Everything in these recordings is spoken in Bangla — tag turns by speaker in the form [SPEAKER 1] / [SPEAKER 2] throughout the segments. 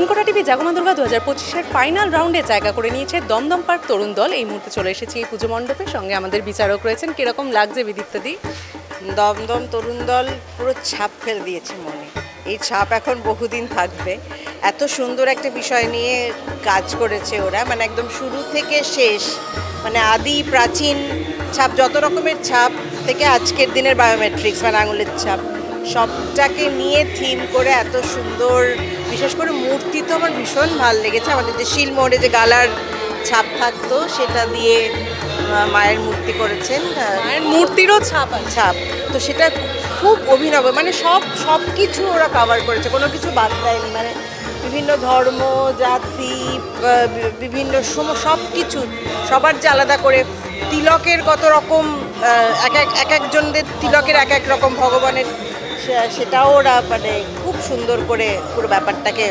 [SPEAKER 1] জাগমা দুর্গা দু হাজার পঁচিশের ফাইনাল রাউন্ডে জায়গা করে নিয়েছে দমদম পার্ক তরুণ দল। এই মুহূর্তে চলে এসেছি এই পুজো মণ্ডপের সঙ্গে আমাদের বিচারক রয়েছেন। কীরকম লাগছে বিদীপ্তাদি
[SPEAKER 2] দমদম তরুণ দল পুরো ছাপ ফেলে দিয়েছে মনে। এই ছাপ এখন বহুদিন থাকবে। এত সুন্দর একটা বিষয় নিয়ে কাজ করেছে ওরা। মানে একদম শুরু থেকে শেষ। মানে আদি, প্রাচীন ছাপ, যত রকমের ছাপ থেকে আজকের দিনের বায়োমেট্রিক্স মানে আঙুলের ছাপ। সবটাকে নিয়ে থিম করে এত সুন্দর বিশেষ করে মূর্তি তো আমার ভীষণ ভালো লেগেছে। আমাদের যে শিলমোড়ে যে গালার ছাপ থাকতো সেটা দিয়ে মায়ের মূর্তি করেছেন
[SPEAKER 1] আর মূর্তিরও ছাপ
[SPEAKER 2] ছাপ। তো সেটা খুব অভিনব মানে সব সব কিছু ওরা কভার করেছে কোনো কিছু বাদ দেয়নি। মানে বিভিন্ন ধর্ম জাতি বিভিন্ন সম সব কিছু সবার যে আলাদা করে। তিলকের কত রকম এক এক এক একজনদের তিলকের এক এক রকম ভগবানের সেটাও ওরা মানে খুব সুন্দর করে পুরো ব্যাপারটাকে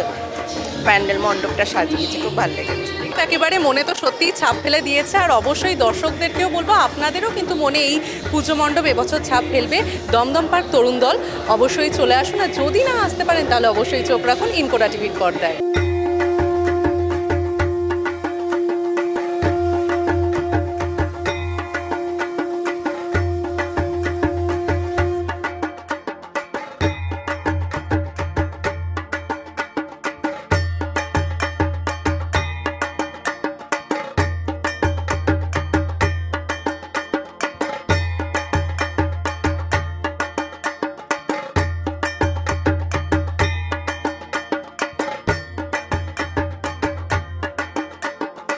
[SPEAKER 2] প্যান্ডেল মণ্ডপটা সাজিয়েছে, খুব ভালো লেগেছে।
[SPEAKER 1] একেবারে মনে তো সত্যিই ছাপ ফেলে দিয়েছে, আর অবশ্যই দর্শকদেরকেও বলব, আপনাদেরও কিন্তু মনে এই পুজো মণ্ডপ এবছর ছাপ ফেলবে। দমদম পার্ক তরুণ দল, অবশ্যই চলে আসুন, আর যদি না আসতে পারেন, তাহলে অবশ্যই চোখ রাখুন ইনকোটা টিভির পর্দায়।